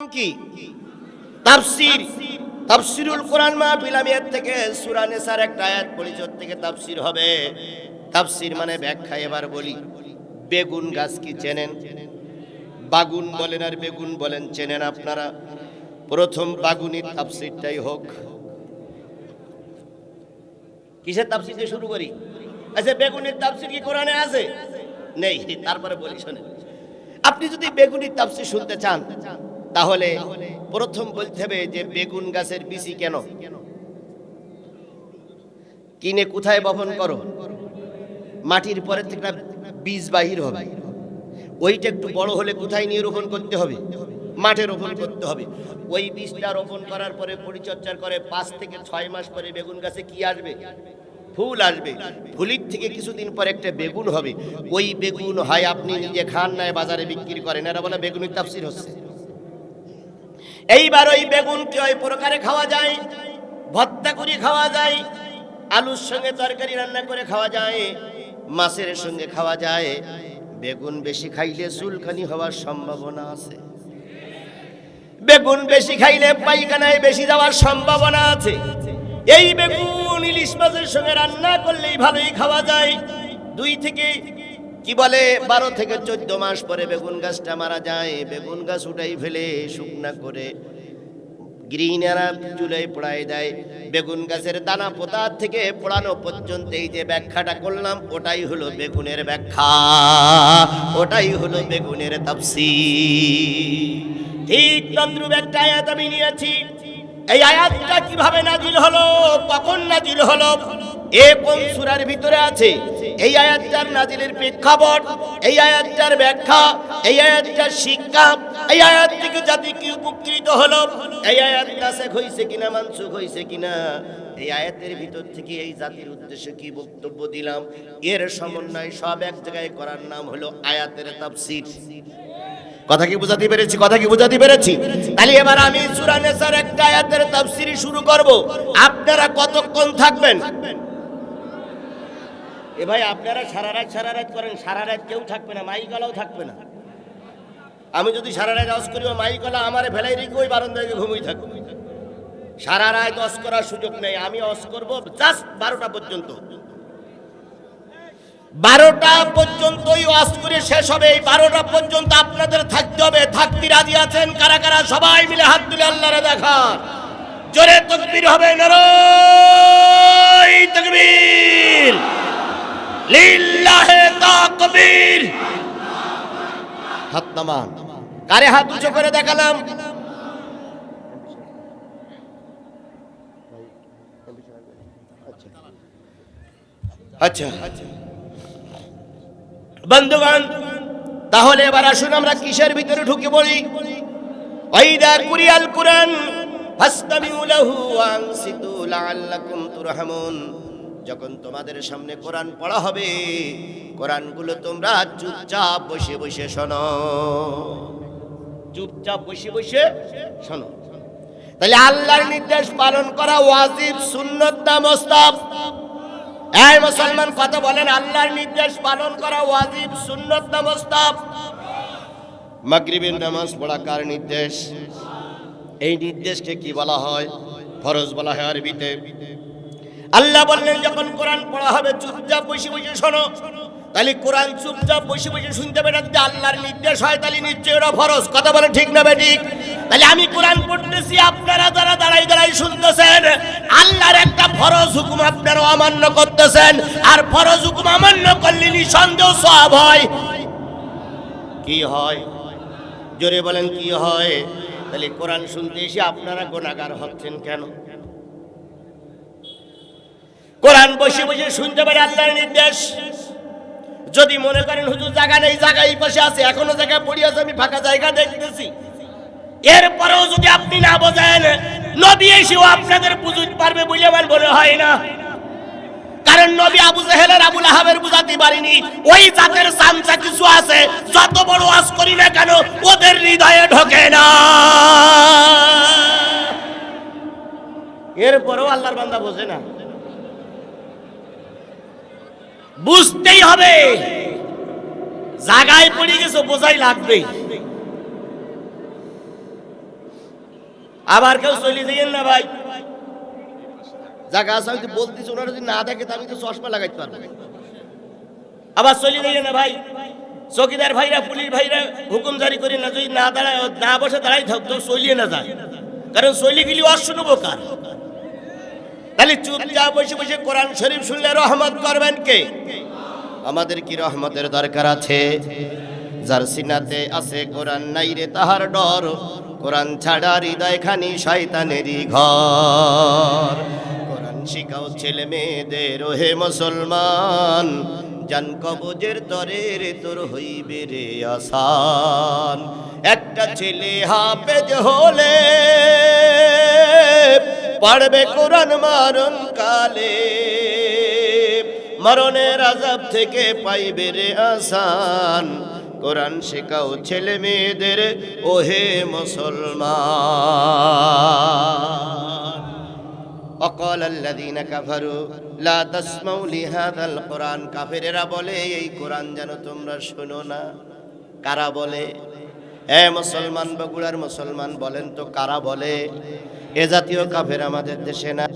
কি? তাফসির। তাফসিরুল কোরআন মাহফিল, আমি এর থেকে সূরা নিসার একটা আয়াত পরিচয় থেকে তাফসির হবে। তাফসির মানে ব্যাখ্যা এবার বলি। বেগুন গাছ কি চেনেন? বাগুন বলেন আর বেগুন বলেন, চেনেন আপনারা? প্রথম বাগুনির তাফসিরটাই হোক। কিসের তাফসির দিয়ে শুরু করি? আচ্ছা বেগুনের তাফসির কি কোরআনে আছে? নেই, তারপরে বলি, শোনেন। আপনি যদি বেগুনির তাফসির শুনতে চান তাহলে প্রথম বলতে হবে যে বেগুন গাছের বিচি কেন? কিনে কোথায় বপন করো? মাটির পরে একটা বীজ বাহির হবে। ওইটা একটু বড় হলে কোথায় নিয়ে রোপণ করতে হবে? মাঠে রোপণ করতে হবে। ওই বীজটা রোপণ করার পরে পরিচর্যা করে পাঁচ থেকে ছয় মাস পরে বেগুন গাছে কি আসবে? ফুল আসবে। ফুলির থেকে কিছুদিন পর একটা বেগুন হবে। ওই বেগুন হয় আপনি নিজে খান নাই বাজারে বিক্রি করেন। এরা বলে বেগুনের তাফসির হচ্ছে। এইবার ওই বেগুনকে ওই প্রকারে খাওয়া যায় ভর্তা করে খাওয়া যায়, আলুর সঙ্গে তরকারি রান্না করে খাওয়া যায়, মাছের সঙ্গে খাওয়া যায়। বেগুন বেশি খাইলে চুলখানি হওয়ার সম্ভাবনা আছে। বেগুন বেশি খাইলে পায়খানায় বেশি যাওয়ার সম্ভাবনা আছে। এই বেগুন ইলিশ মাছের সঙ্গে রান্না করলেই ভালোই খাওয়া যায়। দুই থেকে কি বলে? বারো থেকে চোদ্দ মাস পরে বেগুন গাছটা মারা যায়। বেগুন গাছ উঠাই ফেলে শুকনা করে গ্রিনেরা চুলে পোড়াই দেয়। বেগুন গাছের দানা পোতা থেকে পোড়ানো পর্যন্ত এই যে ব্যাখ্যাটা করলাম, ওটাই হলো বেগুনের ব্যাখ্যা। ওটাই হলো বেগুনের তাপসি ঠিক তদ্রুপ একটা আয়াত আমি নিয়েছি। এই আয়াতটা কীভাবে নাজিল হলো? কখন নাজিল হলো? এ কোন সুরার ভিতরে আছে? এই আয়াতটার নাজিলের প্রেক্ষাপট, এই আয়াতটার ব্যাখ্যা, এই আয়াতটার শিক্ষা, এই আয়াত থেকে জাতি কি উপকৃত হলো? এই আয়াত নাসেখ হইছে কিনা, মানসুখ হইছে কিনা? এই আয়াতের ভিতর থেকে এই জাতির উদ্দেশ্যে কি বক্তব্য দিলাম? এর সমন্বয় সব এক জায়গায় করার নাম হলো আয়াতের তাফসীর। কথা কি বুঝাতে পেরেছি? কথা কি বুঝাতে পেরেছি? তাহলে এবার আমি সূরা নেসার একটা আয়াতের তাফসীর শুরু করব। আপনারা কতক্ষণ থাকবেন? এ ভাই, আপনারা সারা রাত সারা রাত করেন, সারা রাত কেউ থাকবে না, মাইকলাও থাকবে না। আমি যদি সারা রাত অস করি মাইকলা আমার ফেলাই রেখে ওই বারান্দায় ঘুমিয়ে থাকব। সারা রাত অস করার সুযোগ নেই, আমি অস করব জাস্ট বারোটা পর্যন্ত। বারোটা পর্যন্তই ওয়াজ করে শেষ হবে, এই বারোটা পর্যন্ত আপনাদের থাকতে হবে। থাকতে রাজি আছেন? কারা কারা? সবাই মিলে হাত তুলে আল্লাহরে দেখা জোরে তকবীর হবে নরই তকবীর। কারে হাত উঁচু করে দেখালাম? আচ্ছা। বন্ধুগণ, তাহলে এবার আসুন আমরা কিসের ভিতরে ঢুকে পড়ি? ওয়াইদা কুরিয়াল কুরআন, ফাসতামিউ ওয়ানসিতু লাআল্লাকুম তুরহামুন। যখন তোমাদের সামনে কোরআন পড়া হবে, কোরআনগুলো তোমরা চুপচাপ বসে বসে শোনো। চুপচাপ বসে বসে শোনো। তাহলে আল্লাহর নির্দেশ পালন করা ওয়াজিব, সুন্নত না মোস্তাব এই মুসলমান, কথা বলেন, আল্লাহর নির্দেশ পালন করা ওয়াজিব, সুন্নত না মোস্তাব মাগরিবের নামাজ পড়া কার নির্দেশ? এই নির্দেশকে কি বলা হয়? ফরজ বলা হয় আরবিতে। আল্লাহ বললেন, যখন কোরআন পড়া হবে, চুপচাপ বসে বসে শোনো। তাহলে কোরআন চুপচাপ বসে বসে শুনতে পেরে যদি আল্লাহর নির্দেশ হয়, তাহলে নিশ্চয়ই ওরা ফরজ। কথা বলে ঠিক না ঠিক তাহলে আমি কোরআন পড়তেছি, আপনারা যারা দাঁড়াই দাঁড়াই শুনতেছেন, আল্লাহর একটা ফরজ হুকুম আপনারা অমান্য করতেছেন। আর ফরজ হুকুম অমান্য করলে নিঃসন্দেহ সব হয়। কি হয়? জোরে বলেন, কি হয়? তাহলে কোরআন শুনতে এসে আপনারা গোনাগার হচ্ছেন কেন? কোরআন বসে বসে শুনতে পারে আল্লাহর নির্দেশ। যদি মনে করেন, হুজুর, জায়গা নেই, জায়গা এই পাশে আছে, এখনও জায়গা পড়ে আছে, আমি ফাঁকা জায়গা দেখতেছি। এরপরেও যদি আপনি না বোঝেন, নবী এসেও আপনাদের বুঝতে পারবে বলে আমার মনে হয় না। কারণ নবী আবু জাহেলের আবুল আহাবের বুঝাতে পারিনি, ওই জাতের চামচা কিছু আছে, যত বড় ওয়াজ করি না কেন, ওদের হৃদয়ে ঢোকে না। এরপরেও আল্লাহর বান্দা বোঝে না। বুঝতেই হবে। জাগায় পড়ে গেছো, বোঝাই লাগবেই আবার কেউ চলে যাইয়েন না ভাই? জায়গা আছে, আমি বলতেছি, ওনারা যদি না দেখে আমি তো চশমা লাগাইতে পারব। আবার চলে যাইয়েন না ভাই? চকিদার ভাইরা, পুলিশ ভাইরা হুকুম জারি করে না, যদি না দাঁড়ায়, না বসে দাঁড়াই থাকতো চলিয়ে না যায়। কারণ চলে গেলে অশুনবো কার তাহলে চুপচাপ বসে বসে কোরআন শরীফ শুনলে রহমত করবেন কে? আমাদের কি রহমতের দরকার আছে? যার সিনাতে আছে কোরআন নাই রে তাহার ডর। কোরআন ছাড়া হৃদয় খানি শয়তানেরই ঘর। কোরআন শিখাও ছেলে মেয়েদের হে মুসলমান। জান কবজের তরে রে তোর হইবে রে আসান। একটা ছেলে হাফেজ হলে পারবে কোরআন মারণ কালে। মরণের আজাব থেকে পাইবে রে আসান। কোরআন শেখাও ছেলে মেয়েদের, ওহে মুসলমান। অকল আল্লাযীনা কাফারু, লা তাসমাউ লিহাযাল কোরআন। কাফেরেরা বলে, এই কোরআন যেন তোমরা শোনো না। কারা বলে? এ মুসলমান বগুড়ার মুসলমান বলেন তো, কারা বলে? এ জাতীয় কাফের আমাদের দেশে না